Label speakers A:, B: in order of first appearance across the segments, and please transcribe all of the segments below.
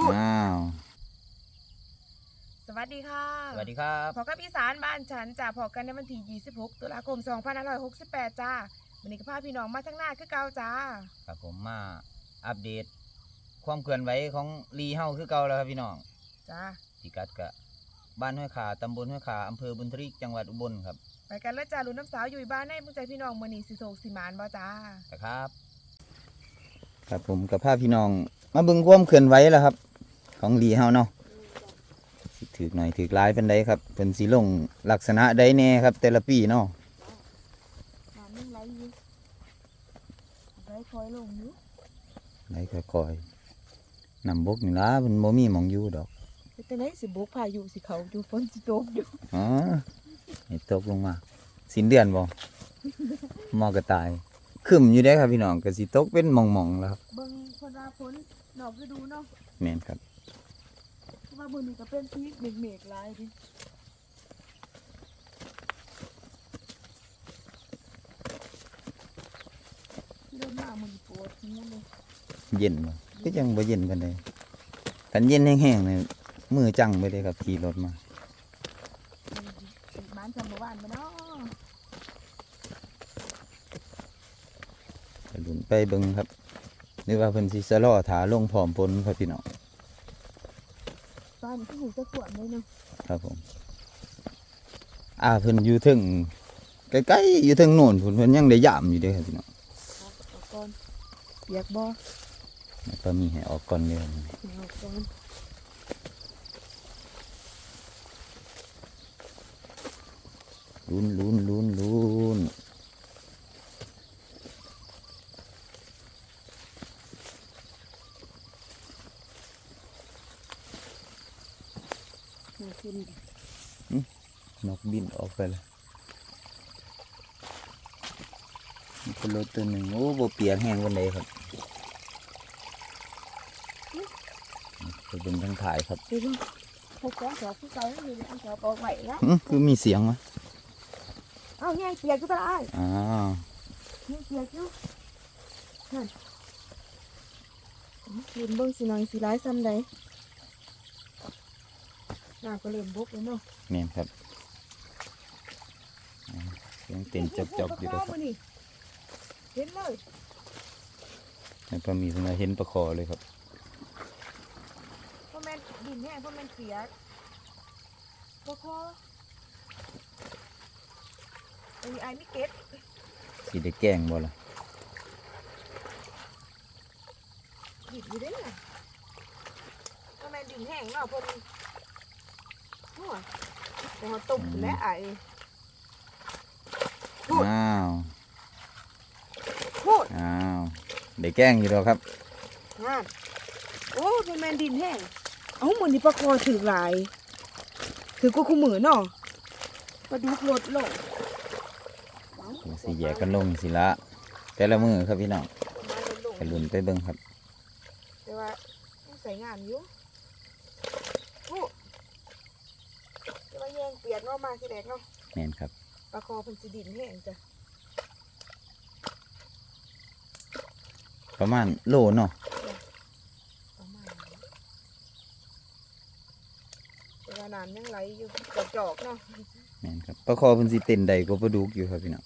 A: อ้าว
B: สวัสดีค่ะ
C: สวัสดีครับ
B: พอกับอีสานบ้านฉันจะพอกันในวันที่26 ตุลาคม2568จ้าวันนี้ก็พาพี่น้องมาทั้งหน้าคือเก่าจ้า
C: ครับผมมาอัปเดต ความเคลื่อนไหวของลีเฮาคือเก่าแล้วครับพี่น้อง
B: จ้า
C: พิกัดกะบ้านห้วยขาตำบลห้วยขาอำเภอบุญทริกจังหวัดอุบลครับ
B: ไปกันแล้วจ้าลุ้นน้ำสาวอยู่บ้านในมุ่งใจพี่น้องมือนีสิโศกสิหมานบ่จ้า
C: นะครับ
A: ครับผมกับพาพี่น้อง มาเบิ่งความเคลื่อนไหวแล้วครับ ของลีเฮาเนาะสิถือหน่อยถือลายเป็นไดครับเป็นสีลงลักษณะใดแน่ครับ แต่ละปีเนาะ
B: น้ำนิ่งไหลอยู่ไหลคอยลงอยู่
A: ไหลค่อยๆนำบกนี่ล่ะมันบ่มีหมองอยู่ดอก
B: เป็นไงสิบุกพายุสิเขาอยู่ฝนสิตกอยู่
A: อ๋อให้ตกลงมา สิ้นเดือนบ่หมอกระตายขึ้นอยู่ได้ครับพี่น้องก็สิตกเป็นหมองๆแล้วครับ
B: เบิ่งคนราฝน นอกฤดูเนาะ
A: แม่นครับ
B: เพราะว่ามื้อนี้ก็เป็นพีกเมฆๆหลายดิเริ่มมามื้อนี้ปวดหูเลย
A: เย็นบ่ก็ยังบ่เย็นปานใดคันเย็นแห้งๆนี่มือจังไปเลยครับขี่รถมา
B: ติดบ้านจำบ่บ้านมาเนาะ
A: ไปลุ้นไปเบิ่งครับ หรือว่าเพิ่นสิสะล้อถาลงพร้อมปนครับพี่น้อง
B: บ้านที่หูจะขวนเลยเนาะ
A: ครับผม อ่าเพิ่นอยู่ถึงใกล้ๆอยู่ถึงโน่นเพิ่นเพิ่นยังได้ยามอยู่เด้อครับพี่น้อง
B: ครับเอาก่อนเปียกบ่
A: แล้วก็มีให้ออกก่อนเด้อ
B: เอาก่อน
A: ลุ้นลุ้นลุ้นลุ้น
B: เอาขึ้นดิ
A: นกบินออกไปแล้วมีคนรถตัวหนึ่งโอ้บ่เปียกแห้งวันใดครับไปเบิ่งทางถ่ายครับ
B: ดูดูพวกของสอบผู้เก่าแล้วมีอันสอบออกใหม่แล้ว
A: อื้อคือมีเสียงวะ
B: เอาแง่เปียกก็ได้
A: อ้าว
B: แง่เปียกอยู่นั่นลืมเบิ่งสิหน่อยสิร้ายซ้ำใด น้าก็เริ่มบกแล้วเนาะ
A: แม่นครับอ่าเสียงเต้นจบๆอยู่
B: แล้
A: แล้ววครับ
B: นี่เห็นเลย
A: แล้วก็มีเพิ่นว่าเห็นประคอเลยครับ
B: เพราะแม่นดินแห้งเพราะแม่นเปียกบ่พอไอ้ไอ้ไม่เก็ต
A: สิได้แกล้งบ่ล่ะ
B: ดิบอยู่เด้น่ะเพราะแม่นดินแห้งเนาะเพิ่น หัวแต่เขาตุ่มและไอ้พูด
A: อ้าว
B: พูด
A: อ้าวได้แกล้งอยู่แล้วครับ
B: งานโอ้เป็นแมนดินแห้งเอ้ามือนี้ปลาคอถือหลาย ถือกูคู่มือเนาะปลาดุกรถลง
A: สิแยกกันลงสิละแต่ละมือครับพี่น้อง
B: มาลดลง
A: ไปลุ้นไปเบิ่งครับ
B: แต่ว่าต้องใส่งานอยู่พูดแต่ว่าแยงเปียกเนาะมาที่แรกเนาะ
A: แม่นครับ
B: ปลาคอเพิ่นสิดินแห้งจ้ะ
A: ประมาณโลเนาะ
B: ประมาณนี้แต่ว่าน้ำยังไหลอยู่จอกๆเนาะ
A: แม่นครับปลาคอเพิ่นสิเต้นใดก็ปลาดุกอยู่ครับพี่น้อง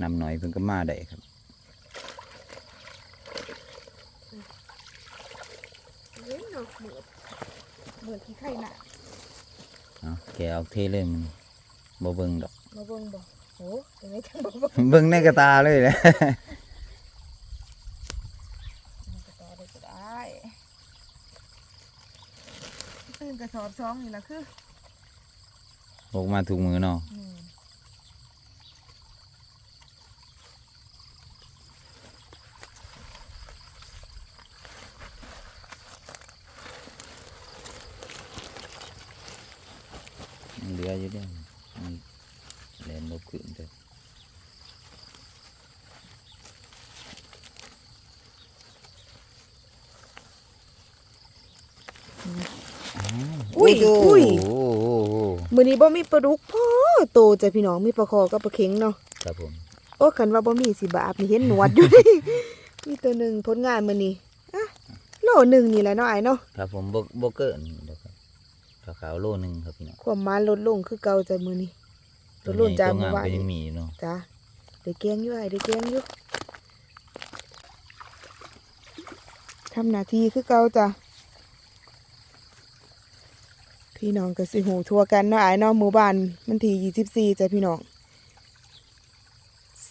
A: นำหน่อยเพิ่นก็มาได้ครับ
B: เว้นเนาะเหมือนเหมือนที่ไข่น่ะ
A: เอาแกเอาเทเลยมันบ่เบิ่งดอก
B: มาเบิ่งบ่โหยังไงจังบ่เบิ่ง
A: เบิ่งในกระตาเลยแหละ
B: มันก็ต่อได้ก็ได้ตื่นกระสอบสองนี่ล่ะคือ
A: ออกมาถูกมือเนาะ
B: อืม
A: เหลืออยู่เด้อมันแล่นบ่ขึ้นเด้ออ้าว
B: อุ้ย
A: โโห
B: อุ้ย
A: โอ้โหโอ้โห
B: มื้อนี้บ่มีปลาดุกพ่อโตจ้ะพี่น้องมีปลาคอกับปลาเข็งเนาะ
A: ครับผม
B: โอ้คันว่าบ่มีสิบาปนี่เห็นหนวดอยู่นี่มีตัวหนึงผลงานมื้อนี้อะโลโลหนึ่งนี่แหละเนาะไอ้เนาะ
A: ครับผมบโบเกอร์นี่ เดี๋ยวครับขาวๆโลหนึงครับพี่น้อง
B: ความหมานลดลงคือเก่าจ้ะมื้อนี้ลดลงจาก
A: ตัว
B: เมื่
A: งา
B: อ
A: ม
B: วาน
A: ก็ยัง
B: นี้
A: มีอยู่เนาะ
B: จ้ะได้แกงอยู่ไอ้ได้แกงอยู่ทำหน้าที่คือเก่าจ้ะพี่น้องก็สิหูทั่วกันเนาะไอ้เนาะหมู่บ้านมันที่24จ้ะพี่น้อง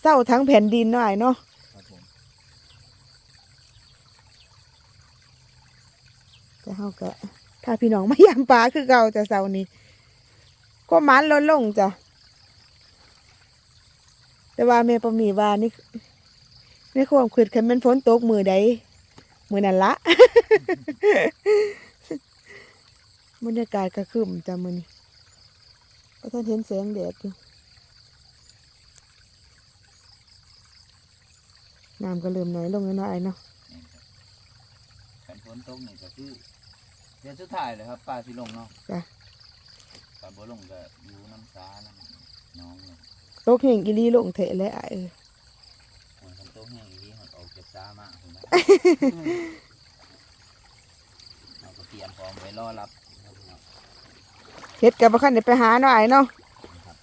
B: เศร้าทั้งแผ่นดินเนาะไอ้เนาะ
A: ครับผม
B: ก็เฮาก็ ถ้าพี่น้องไมายามปลาคือเก่าจะเสานี้ก็มันลดลงจ้ะแต่ว่าแม่ปะมีว่านี่ในความคิดคันแมันฝนตกมือใดมือนั่นละบรรยากาศก็ครึ้มจ้ะมือนี้ก็ท่านเห็นแสงแดดอยู่น้ำก็เริ่มน้อยลงแล้วเนาะไอ้เนาะ
A: ฝนตกนี่ก็คือ ดือนสุดท้ายเลยครับป้าสิลงเนาะ
B: จ้ะ
A: ป้าบ่ลงก็อยู่น้ำสาน้ำน้องเนี่ย
B: ตกแห่งกิลีลงเถะเลยไอ้เออ
A: ฝนตกแห้งอีนี้มันออกจากสามากผมนะเราก็เตรียมพร้อมไว้รอรับครับพี่น้อง
B: เฮ็ดกับบ่คันได้ไปหาเนาะไอ้เนาะ
A: ครับ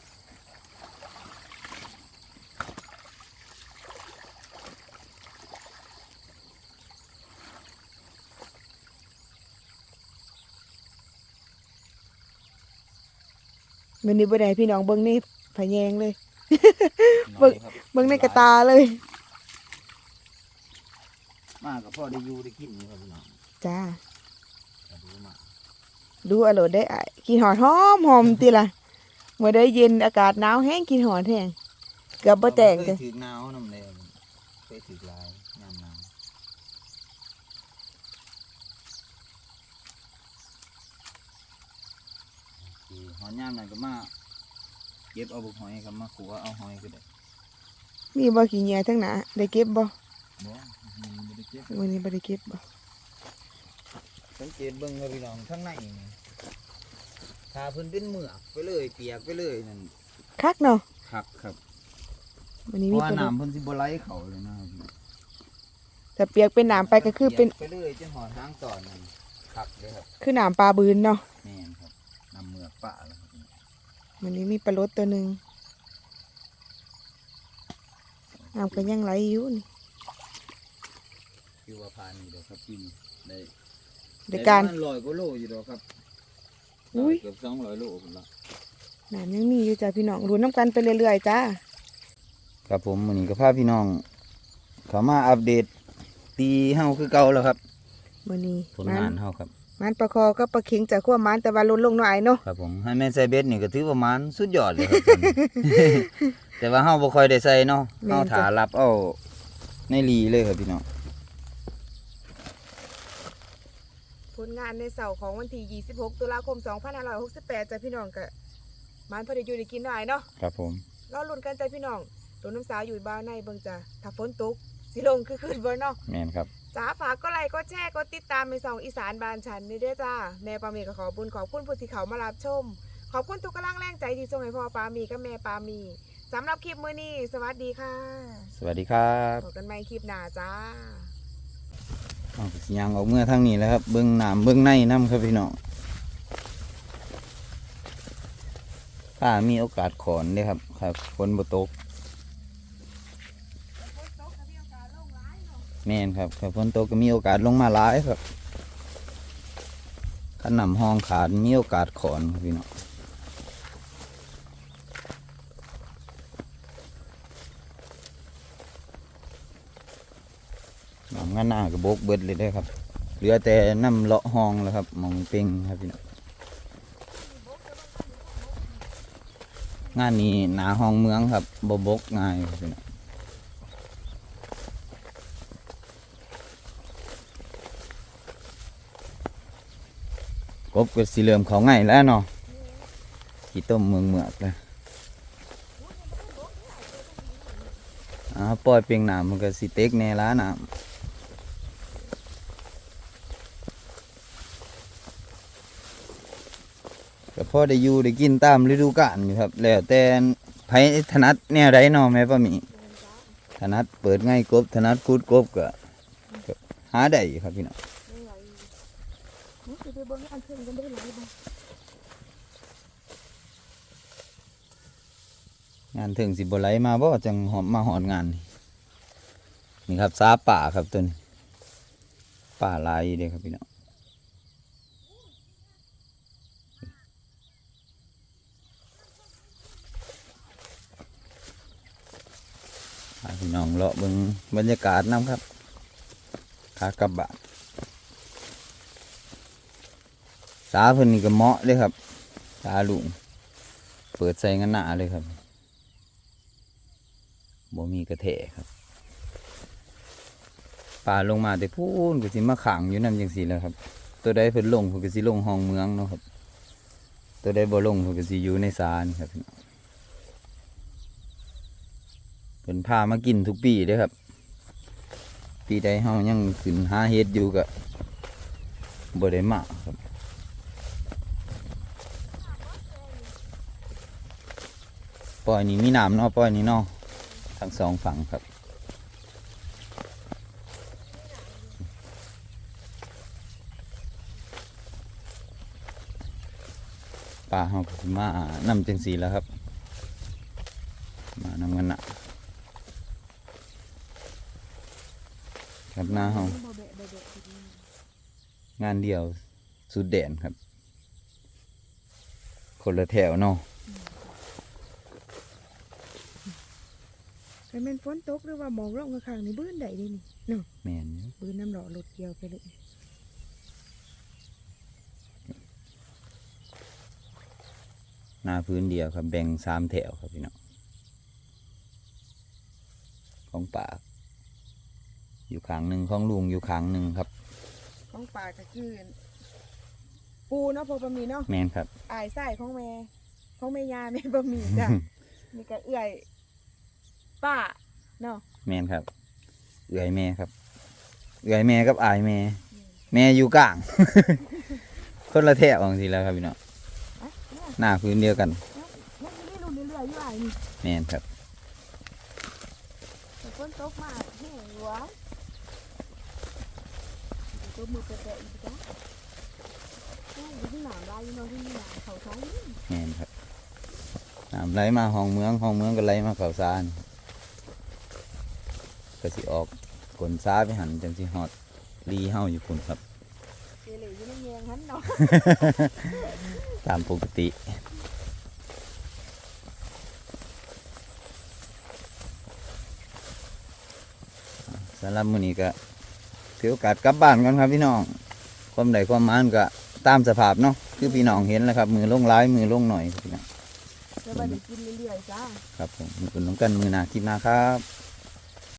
B: มื้อนี้บ่ได้ให้พี่น้องเบิ่งนี่ผะแยงเลย
A: น้อยครับ
B: เบิ่งในกระตาเลย
A: มากกับพ่อได้อยู่ได้กินนี่ครับพี่น้อง
B: จ้า
A: ก็ดูมา
B: ดูอร่อยได้ไอ้กินหอดหอมหอมติล่ะเมื่อได้เย็นอากาศหนาวแห้งกินหอดแห้งเกือบบ่แต่ง
A: เค
B: จ้ะ
A: ยถือหนาวน้ำเลยเคยถือหลายยามหนาวโอเค หอนยามนั่นก็มาเก็บเอาบุกหอยกับมาขัวเอาหอยก็ได้
B: มีบ่ขี้เหงื่อทั้งหน้าได้เก็บบ่
A: บ่มันบ่ได้เก็บ
B: วันนี้บ่ได้เก็บบ่
A: สังเกตเบิ่งครับพี่น้องข้างในนี่ถ้าเพิ่นเป็นเหมือกไปเลยเปียกไปเลยนั่น
B: คักเนาะ
A: คักครับ
B: วันนี้
A: เพ
B: มี
A: ราะว่า
B: ปลาดุก
A: น้ำเพิ่นสิบ่ไหลเข้าเลยนะครับ
B: ถ้าเปียกเป็นน้ำไปก็คือเป็น
A: ปียไปเลยจนหอดทางต่อนั่นคักเลยครับ
B: คือน้ำปลาบืนเนาะ
A: แม่นครับ น้ำเหมือกป่าแล้วครับ
B: วันนี้มีปลาลดตัวหนึงน้ำก็ยังไหลอยู่นี่
A: คือว่าพานี่เด้อครับกินได้
B: ในการ
A: ได้ประมณร้อยกว่าโลอยู่ดอกครับ
B: อุ้ย
A: เกือบ200โลพุ่นละ
B: น้ำยังมีอยู่จ้ะพี่น้องรุนน้ำกันไปเรื่อยๆจ้า
A: ครับผมมื้อนี้ก็พาพี่น้องเข้ามาอัปเดตตีเฮาคือเก่าแล้วครับ
B: มื้อนี้
A: ผล
B: มัน
A: งานเฮาครับ
B: มันปลาคอก็ปลาเข็งจากขั้วมันแต่ว่าลดลงหน่อยเนาะ
A: ครับผมให้แม่นใส่เบ็ดนี่ก็ถือประมาณสุดยอดเลยครับตอนนี้แต่ว่าเฮาบ่ค่อยได้ใส่เนาะเฮาถารับเอาในรีเลยครับพี่น้อง
B: ผลงานในเสาร์ของวันที่ 26 ตุลาคม 2568จ้ะพี่น้องก็มันพอได้อยู่ได้กินหน่อยเนาะ
A: ครับผม
B: รอลุ้นกันจ้ะพี่น้องตัวน้ำสาวอยู่บ้านในเบิ่งจ้ะถ้าฝนตกสิลงคือคืนบ่เนาะ
A: แม่นครับ
B: จ้าฝากก็ไลค์ก็แชร์ก็ติดตามในสองอีสานบ้านฉันนี่เด้อจ้าแม่ปามีก็ขอบุญขอบคุณผู้ที่เขามารับชม ขอบคุณทุกกำลังแรงใจที่ส่งให้พ่อปามีกับแม่ปามีสำหรับคลิปมื้อนี้สวัสดีค่ะ
A: สวัสดีครับ
B: พบกันใหม่คลิปหน้าจ้า
A: เอาสิยางออกเมื่อทางนี้แหล้วครับ เบื้องหนามเบื้องในน้ำครับพี่น้องถ้ามีโอกาสขอนเด้ครับครับฝนบ่ตก แม่นครับครับฝนตกก็มีโอกาสลงมาหลายครับขันนำห้องขาดมีโอกาสขอนพี่น้องน้ำงานหน้าก็บกเบิดเลยได้ครับ เหลือแต่น้ำเลาะห้องแล้วครับมองเป่งครับพี่น้องงานนี้หนาห้องเมืองครับบบกง่ายพี่น้อง กบก็สีเหลือมเขาง่ายแล้วเนาะกี่ต้มเมืองเมือกเลยอ่าปล่อยเปียงหนามมันก็สิเต็กแน่ล้าหนามก็พอได้อยู่ได้กินตามฤดูกาลอยู่ครับ แล้วแต่ไผถนัดแนวใดเนาะแม่ป้ามีถนัดเปิดง่ายกบถนัดคูดกบก็หาได้ครับพี่น้อง
B: นี่คือไปเบิ่งอันเพิ่งกันได้หลายบ่
A: งงานถึงสิบไหลมาบ่จังหอมมาหอดงาน นี่ครับซาป่าครับตัวนี้ป่าลายเด้ครับพี่น้องพี่น้องเลาะเบิ่งบรรยากาศน้ำครับขากลับบ้าน สาเพิ่นนี่ก็เหมาะเลยครับ สาลุงเปิดใส่งันหนาเลยครับบ่มีกระเทะครับป่าลงมาแต่พูนก็สิมาขังอยู่นั่นจังซี่แล้วครับ ตัวใดเพิ่นลงเพิ่นก็สิลงห้องเมืองเนาะครับ ตัวใดบ่ลงเพิ่นก็สิอยู่ในศาลครับเพิ่นพามากินทุกปีเด้ครับ ปีใดเฮายังขึ้นหาเฮ็ดอยู่ก็บ่ได้มาครับ ปล่อยนี่มีน้ำเนาะปล่อยนี่เนาะทั้งสองฝั่งครับป่าเฮาก็มานำจังสีแล้วครับ มานำกันนะครับหน้าเฮางานเดียวสุดแดนครับ คนละแถวเนาะ
B: แต่แม่นฝนตกหรือว่าหมองลงข้างๆนี่บื้นได้ดินี่เนาะ
A: แม่นอยู่
B: บื้นน้ำหล่อรถเกี่ยวไปเลย
A: หน้าพื้นเดียวครับแบ่งสามแถวครับพี่น้องของป่าอยู่ขางหนึ่งของลุงอยู่ขางหนึ่งครับ
B: ของป่าก็คือปูเนาะพอบ่มีเนาะ
A: แม่นครับ
B: อายไส้ของแม่ของแม่ยาแม่บ่มีจ้ะนี่ก็เอื้อย ป้าเนาะ
A: แม่นครับ เอื่อยแม่ครับ เอื่อยแม่กับอายแม่ แม่อยู่กลาง คนละแถวบางทีแล้วครับพี่น้อง
B: อะเนี่ย
A: หน้าพื้นเดียวกัน
B: ยังมีรุ่นเรื่อยๆอยู่อ้ายนี่
A: แม่นครับ
B: แต่ฝนตกมาแห้งหวานตัวมือแปะๆอีกจ้ะโอ้ยอยู่ที่หนามลายอยู่เนาะที่นี่หนามเขาท้องนี่
A: แม่นครับน้ำไหลมาห้องเมืองห้องเมืองก็ไหลมาเขาซาน ก็สิออกขนซ้าไปหันจังสิฮอดรีเฮาอยู่พุ่นครับ
B: เกเหลอยู่ในแยงหันเนาะ
A: ตามปกติ สำหรับมื้อนี้ก็ถือโอกาสกลับบ้านกันครับพี่น้อง ความใดความหมานก็ตามสภาพเนาะ คือพี่น้องเห็นแล้วครับ มือลงร้ายมือลงหน่อยครับพี่น้อง
B: เดี๋ยวมาได้กินเรื่อยๆจ้า
A: ครับผมมืออุ่นน้องกันมือหนาคลิปหน้าครับ